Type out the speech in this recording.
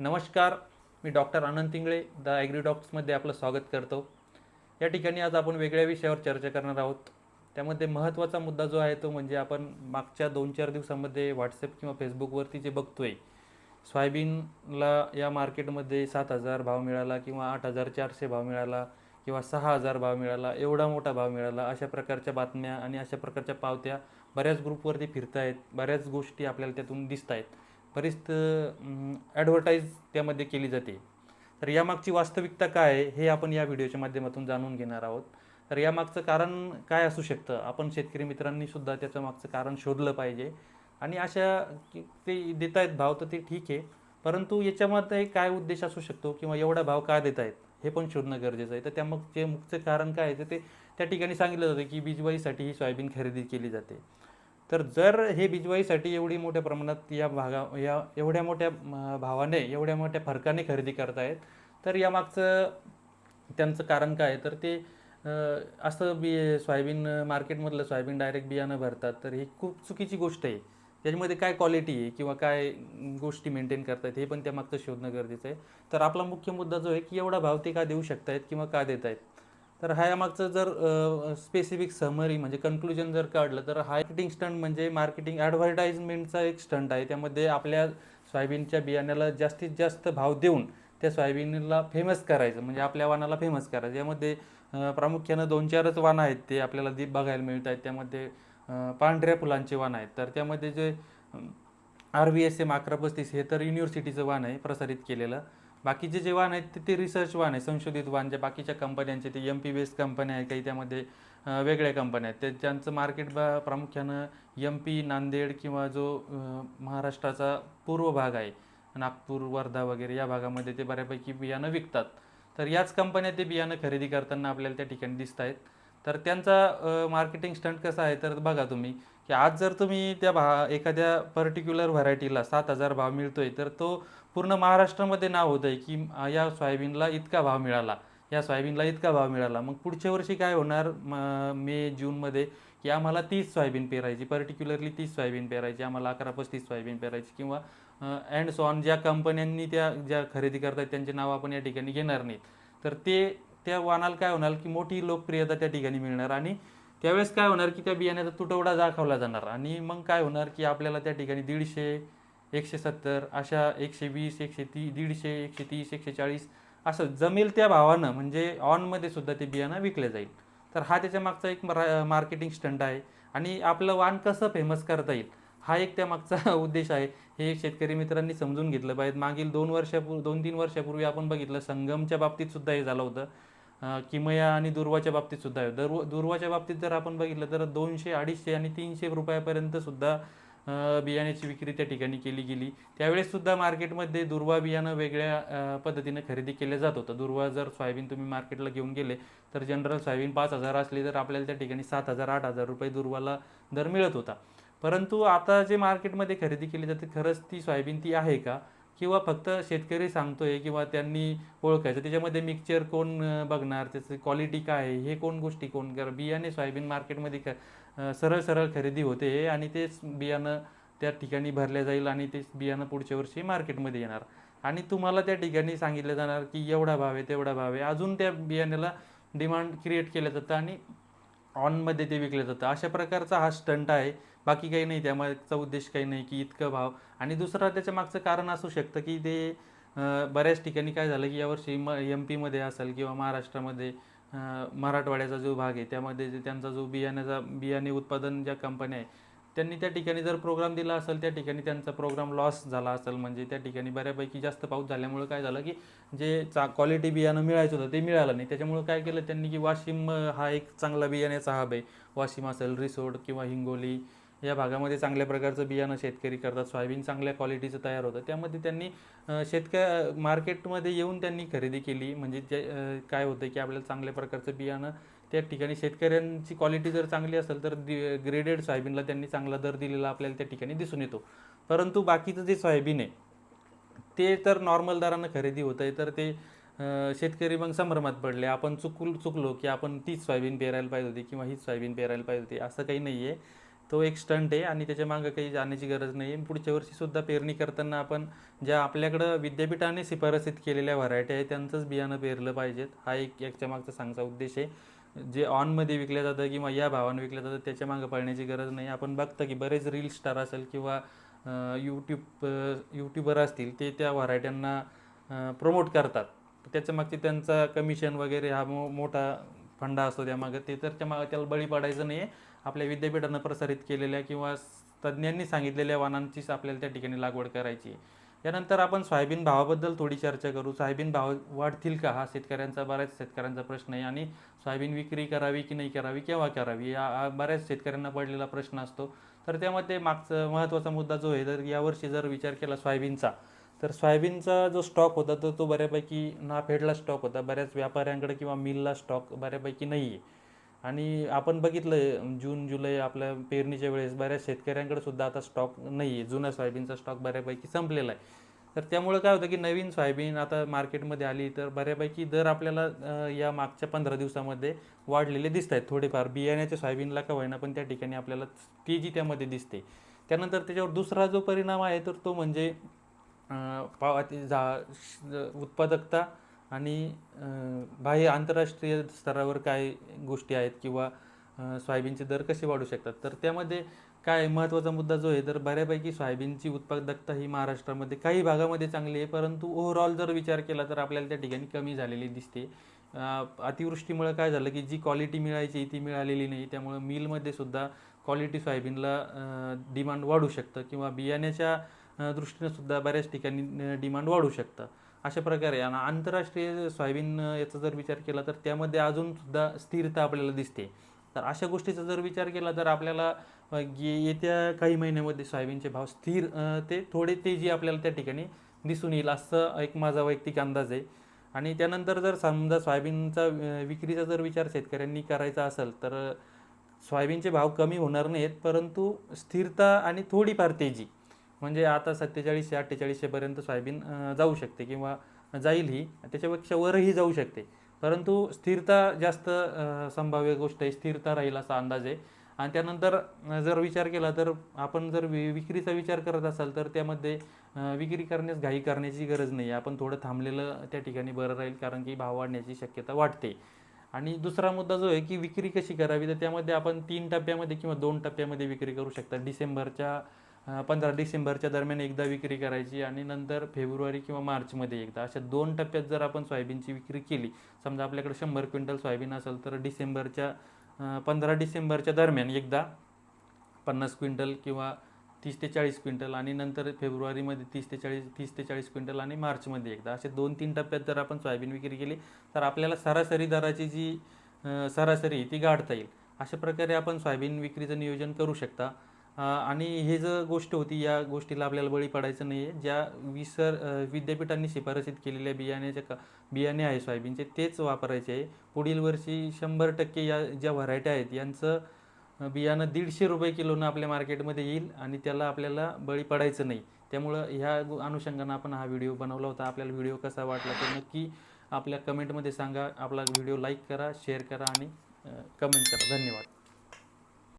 नमस्कार मी doctor Anand Tingale the ॲग्रीडॉक्समध्ये आपलं स्वागत करतो. या ठिकाणी आज आपण वेगळ्या विषयावर चर्चा करणार आहोत. त्यामध्ये महत्त्वाचा मुद्दा जो आहे तो म्हणजे आपण मागच्या दोन चार दिवसामध्ये व्हॉट्सअप किंवा फेसबुकवरती जे बघतो आहे सोयाबीनला या मार्केटमध्ये सात हजार भाव मिळाला किंवा आठ हजार चारशे भाव मिळाला किंवा सहा हजार भाव मिळाला एवढा मोठा भाव मिळाला अशा प्रकारच्या बातम्या आणि अशा प्रकारच्या पावत्या बऱ्याच ग्रुपवरती फिरतायत बऱ्याच गोष्टी आपल्याला त्यातून दिसत आहेत बरीच ॲडव्हर्टाईज त्यामध्ये केली जाते. तर यामागची वास्तविकता काय आहे हे आपण या व्हिडिओच्या माध्यमातून जाणून घेणार आहोत. तर यामागचं कारण काय असू शकतं? आपण शेतकरी मित्रांनी सुद्धा त्याचं मागचं कारण शोधलं पाहिजे. आणि अशा ते देत आहेत भाव तर ते ठीक आहे. परंतु याच्यामध्ये काय उद्देश असू शकतो किंवा एवढा भाव का देत आहेत हे पण शोधणं गरजेचं आहे. तर त्या मग जे मुख्य कारण काय आहे तर ते त्या ठिकाणी सांगितलं जातं की बीजवाईसाठी ही सोयाबीन खरेदी केली जाते. तर जर हे बिजवाईसाठी एवढी मोठ्या प्रमाणात या भागा या एवढ्या मोठ्या भावाने एवढ्या मोठ्या फरकाने खरेदी करतायत तर यामागचं त्यांचं कारण काय? आहे तर ते असं बी सोयाबीन मार्केटमधलं सोयाबीन डायरेक्ट बियाणं भरतात. तर ही खूप चुकीची गोष्ट आहे. त्याच्यामध्ये काय क्वालिटी आहे किंवा काय गोष्टी मेंटेन करतायत हे पण त्यामागचं शोधणं गरजेचं आहे. तर आपला मुख्य मुद्दा जो आहे की एवढा भाव ते का देऊ शकतायत किंवा का देत आहेत तर हा यामागचं जर स्पेसिफिक समरी म्हणजे कन्क्लुजन जर काढलं तर हा मार्केटिंग स्टंट म्हणजे मार्केटिंग ॲडव्हर्टाइजमेंटचा एक स्टंट आहे. त्यामध्ये आपल्या सोयाबीनच्या बियाण्याला जास्तीत जास्त भाव देऊन त्या सोयाबीनला फेमस करायचं म्हणजे आपल्या वाणाला फेमस करायचं. यामध्ये प्रामुख्यानं दोन चारच वाणं आहेत ते आपल्याला दीप बघायला मिळत आहेत त्यामध्ये पांढऱ्या फुलांचे वाण आहेत. तर त्यामध्ये जे आर व्ही एस एम अकरा पस्तीस हे तर युनिव्हर्सिटीचं वाण आहे प्रसारित केलेलं. बाकीचे जे वाण आहेत ते ते रिसर्च वाण आहे संशोधित वाण जे बाकीच्या कंपन्यांचे ते एम पी बेस्ड कंपन्या आहेत काही त्यामध्ये वेगळ्या कंपन्या आहेत. ते मार्केट बा प्रामुख्यानं एम पी नांदेड किंवा जो महाराष्ट्राचा पूर्व भाग आहे नागपूर वर्धा वगैरे या भागामध्ये ते बऱ्यापैकी बियाणं विकतात. तर याच कंपन्या ते बियाणं खरेदी करताना आपल्याला त्या ठिकाणी दिसत आहेत तर त्यांचा मार्केटिंग स्टंट कसा आहे तर बघा तुम्ही की आज जर तुम्ही त्या भा एखाद्या पर्टिक्युलर व्हरायटीला सात हजार भाव मिळतोय तर तो पूर्ण महाराष्ट्रामध्ये नाव होतं आहे की या सोयाबीनला इतका भाव मिळाला या सोयाबीनला इतका भाव मिळाला. मग पुढच्या वर्षी काय होणार म- मे जूनमध्ये की आम्हाला तीस सोयाबीन पेरायची पर्टिक्युलरली तीस सोयाबीन पेरायची आम्हाला अकरा पस्तीस सोयाबीन पेरायची किंवा अँड सॉन ज्या कंपन्यांनी त्या ज्या खरेदी करतात त्यांचे नाव आपण या ठिकाणी घेणार नाहीत. तर ते त्या वाणाला काय होणार की मोठी लोकप्रियता त्या ठिकाणी मिळणार आणि त्यावेळेस काय होणार की त्या बियाण्याचा तुटवडा दाखवला जाणार. आणि मग काय होणार की आपल्याला त्या ठिकाणी दीडशे एकशे सत्तर अशा एकशे वीस एकशे ती दीडशे एकशे तीस एकशे चाळीस असं जमेल त्या भावानं म्हणजे ऑनमध्ये सुद्धा ते बियाणं विकलं जाईल. तर हा त्याच्या मागचा एक मार्केटिंग स्टंट आहे. आणि आपलं वाण कसं फेमस करता येईल? हा एक त्या मागचा उद्देश आहे. हे शेतकरी मित्रांनी समजून घेतलं पाहिजे. मागील दोन वर्षापूर्वी दोन तीन वर्षापूर्वी आपण बघितलं संगमच्या बाबतीत सुद्धा हे झालं होतं. किमया आणि दुर्वाच्या बाबतीत सुद्धा आहे. दुर्व दुर्वाच्या बाबतीत जर आपण बघितलं तर दोनशे अडीचशे आणि तीनशे रुपयापर्यंत सुद्धा बियाण्याची विक्री त्या ठिकाणी केली गेली. त्यावेळेस सुद्धा मार्केटमध्ये दुर्वा बियाणं वेगळ्या पद्धतीनं खरेदी केलं जात होतं. दुर्वा जर सोयाबीन तुम्ही मार्केटला घेऊन गेले तर जनरल सोयाबीन पाच हजार असली तर आपल्याला त्या ठिकाणी सात हजार आठ हजार रुपये दुर्वाला दर मिळत होता. परंतु आता जे मार्केटमध्ये खरेदी केली जाते खरंच ती सोयाबीन ती आहे का? किंवा फक्त शेतकरी सांगतोय किंवा त्यांनी ओळखायचं त्याच्यामध्ये मिक्सचर कोण बघणार त्याचं क्वालिटी काय आहे हे कोण गोष्टी कोण कर बियाणे सोयाबीन मार्केटमध्ये ख सरळ सरळ खरेदी होते आणि तेच बियाणं त्या ठिकाणी भरल्या जाईल आणि तेच बियाणं पुढच्या वर्षी मार्केटमध्ये येणार. आणि तुम्हाला त्या ठिकाणी सांगितलं जाणार की एवढा भाव आहे तेवढा भाव आहे. अजून त्या बियाण्याला डिमांड क्रिएट केलं जातं आणि ऑनमध्ये ते विकलं जातं. अशा प्रकारचा हा स्टंट आहे. बाकी काही नाही त्यामागचा उद्देश काही नाही की इतकं भाव. आणि दुसरा त्याच्या मागचं कारण असू शकतं की ते बऱ्याच ठिकाणी काय झालं की यावर्षी म एम पीमध्ये असेल किंवा महाराष्ट्रामध्ये मराठवाड्याचा जो भाग आहे त्यामध्ये जे त्यांचा जो बियाण्याचा बियाणे उत्पादन ज्या कंपन्या आहे त्यांनी त्या ठिकाणी जर प्रोग्राम दिला असेल त्या ठिकाणी त्यांचा प्रोग्राम लॉस झाला असेल. म्हणजे त्या ठिकाणी बऱ्यापैकी जास्त पाऊस झाल्यामुळं काय झालं की जे चा क्वालिटी बियाणं मिळायचं होतं ते मिळालं नाही. त्याच्यामुळं काय केलं त्यांनी की वाशिम हा एक चांगला बियाण्याचा हब आहे. वाशिम असेल रिसोड किंवा हिंगोली या भागामध्ये चांगल्या प्रकारचं बियाणं शेतकरी करतात. सोयाबीन चांगल्या क्वालिटीचं तयार होतं. त्यामध्ये त्यांनी शेतक मार्केटमध्ये येऊन त्यांनी खरेदी केली. म्हणजे जे काय होतं की आपल्याला चांगल्या प्रकारचं बियाणं त्या ठिकाणी शेतकऱ्यांची क्वालिटी जर चांगली असेल तर ग्रेडेड सोयाबीनला त्यांनी चांगला दर दिलेला आपल्याला त्या ठिकाणी दिसून येतो. परंतु बाकीचं जे सोयाबीन आहे ते तर नॉर्मल दरानं खरेदी होत आहे. तर ते शेतकरी मग संभ्रमात पडले. आपण चुकू चुकलो की आपण तीच सोयाबीन पेरायला पाहिजे होती किंवा हीच सोयाबीन पेरायला पाहिजे होती. असं काही नाही आहे तो एक स्टंट आहे आणि त्याच्या मागं काही जाण्याची गरज नाही. आहे पुढच्या वर्षीसुद्धा पेरणी करताना आपण ज्या आपल्याकडं विद्यापीठाने शिफारसीत केलेल्या व्हरायटी आहे त्यांचंच बियाणं पेरलं पाहिजेत. हा एक याच्या मागचा सांगचा उद्देश आहे. जे ऑनमध्ये विकलं जातं किंवा या भावानं विकलं जातं त्याच्या मागं पळण्याची गरज नाही. आपण बघतं की बरेच रील स्टार असेल किंवा यूट्यूब यूट्यूबर असतील ते त्या व्हरायट्यांना प्रमोट करतात. त्याच्या मागचे त्यांचा कमिशन वगैरे हा मो मोठा फंडा असतो त्यामागं ते तर त्या मागं त्याला बळी पडायचं नाही आहे आपल्या विद्यापीठानं प्रसारित केलेल्या किंवा तज्ज्ञांनी सांगितलेल्या वाणांचीच आपल्याला त्या ठिकाणी लागवड करायची. आहे यानंतर आपण सोयाबीन भावाबद्दल थोडी चर्चा करू. सोयाबीन भाव वाढतील का? हा शेतकऱ्यांचा बऱ्याच शेतकऱ्यांचा प्रश्न आहे आणि सोयाबीन विक्री करावी की नाही करावी? केव्हा करावी? या बऱ्याच शेतकऱ्यांना पडलेला प्रश्न असतो. तर त्यामध्ये मागचा महत्त्वाचा मुद्दा जो आहे तर यावर्षी जर विचार केला सोयाबीनचा तर सोयाबीनचा जो स्टॉक होता तर तो बऱ्यापैकी नाफेडला स्टॉक होता. बऱ्याच व्यापाऱ्यांकडे किंवा मिलला स्टॉक बऱ्यापैकी नाही आहे आणि आपण बघितलं जून जुलै आपल्या पेरणीच्या वेळेस बऱ्याच शेतकऱ्यांकडे सुद्धा आता स्टॉक नाही आहे जुन्या सोयाबीनचा स्टॉक बऱ्यापैकी संपलेला आहे. तर त्यामुळं काय होतं की नवीन सोयाबीन आता मार्केटमध्ये आली तर बऱ्यापैकी दर आपल्याला या मागच्या पंधरा दिवसामध्ये वाढलेले दिसत आहेत थोडेफार बियाण्याच्या सोयाबीनला का होईना पण त्या ठिकाणी आपल्याला तेजी त्यामध्ये दिसते. त्यानंतर त्याच्यावर दुसरा जो परिणाम आहे तर तो म्हणजे पावा पाव जा श- उत्पादकता आणि बाह्य आंतरराष्ट्रीय स्तरावर काय गोष्टी आहेत किंवा सोयाबीनचे दर कसे वाढू शकतात? तर त्यामध्ये काय महत्त्वाचा मुद्दा जो आहे तर बऱ्यापैकी सोयाबीनची उत्पादकता ही महाराष्ट्रामध्ये काही भागामध्ये चांगली आहे परंतु ओव्हरऑल जर विचार केला तर आपल्याला त्या ठिकाणी कमी झालेली दिसते. अतिवृष्टीमुळे काय झालं की जी क्वालिटी मिळायची ती मिळालेली नाही. त्यामुळं मिलमध्ये सुद्धा क्वालिटी सोयाबीनला डिमांड वाढू शकतं किंवा बियाण्याच्या दृष्टीनं सुद्धा बऱ्याच ठिकाणी डिमांड वाढू शकतं. अशा प्रकारे आणि आंतरराष्ट्रीय सोयाबीन याचा जर विचार केला तर त्यामध्ये अजूनसुद्धा स्थिरता आपल्याला दिसते. तर अशा गोष्टीचा जर विचार केला तर आपल्याला येत्या काही महिन्यामध्ये सोयाबीनचे भाव स्थिर ते थोडे तेजी आपल्याला त्या ठिकाणी दिसून येईल असं एक माझा वैयक्तिक अंदाज आहे. आणि त्यानंतर जर समजा सोयाबीनचा विक्रीचा जर विचार शेतकऱ्यांनी करायचा असेल तर सोयाबीनचे भाव कमी होणार नाहीत परंतु स्थिरता आणि थोडीफार तेजी म्हणजे आता सत्तेचाळीसशे अठ्ठेचाळीसशेपर्यंत सोयाबीन जाऊ शकते किंवा जाईल ही. त्याच्यापेक्षा वरही जाऊ शकते. परंतु स्थिरता जास्त संभाव्य गोष्ट आहे. स्थिरता राहील असा अंदाज आहे. आणि त्यानंतर जर विचार केला तर आपण जर वि विक्रीचा विचार करत असाल तर त्यामध्ये विक्री करण्यास घाई करण्याची गरज नाही. आपण थोडं थांबलेलं त्या ठिकाणी बरं राहील कारण की भाव वाढण्याची शक्यता वाटते आणि दुसरा मुद्दा जो आहे की विक्री कशी करावी? तर त्यामध्ये आपण तीन टप्प्यामध्ये किंवा दोन टप्प्यामध्ये विक्री करू शकता. डिसेंबरच्या पंधरा डिसेंबरच्या दरम्यान एकदा विक्री करायची आणि नंतर फेब्रुवारी किंवा मार्चमध्ये एकदा. अशा दोन टप्प्यात जर आपण सोयाबीनची विक्री केली समजा आपल्याकडे शंभर क्विंटल सोयाबीन असेल तर डिसेंबरच्या पंधरा डिसेंबरच्या दरम्यान एकदा पन्नास क्विंटल किंवा तीस ते चाळीस क्विंटल आणि नंतर फेब्रुवारीमध्ये तीस ते चाळीस तीस ते चाळीस क्विंटल आणि मार्चमध्ये एकदा. असे दोन तीन टप्प्यात जर आपण सोयाबीन विक्री केली तर आपल्याला सरासरी दराची जी सरासरी आहे ती गाठता येईल. अशा प्रकारे आपण सोयाबीन विक्रीचं नियोजन करू शकता. आणि हे जर गोष्ट होती या गोष्टीला आपल्याला बळी पडायचं नाही आहे ज्या विसर विद्यापीठांनी शिफारसीत केलेल्या बियाण्याच्या का बियाणे आहे सोयाबीनचे तेच वापरायचे आहे. पुढील वर्षी शंभर टक्के या ज्या व्हरायट्या आहेत यांचं बियाणं दीडशे रुपये किलोनं आपल्या मार्केटमध्ये येईल आणि त्याला आपल्याला बळी पडायचं नाही. त्यामुळं ह्या अनुषंगानं आपण हा व्हिडिओ बनवला होता. आपल्याला व्हिडिओ कसा वाटला तर नक्की आपल्या कमेंटमध्ये सांगा. आपला व्हिडिओ लाईक करा शेअर करा आणि कमेंट करा. धन्यवाद.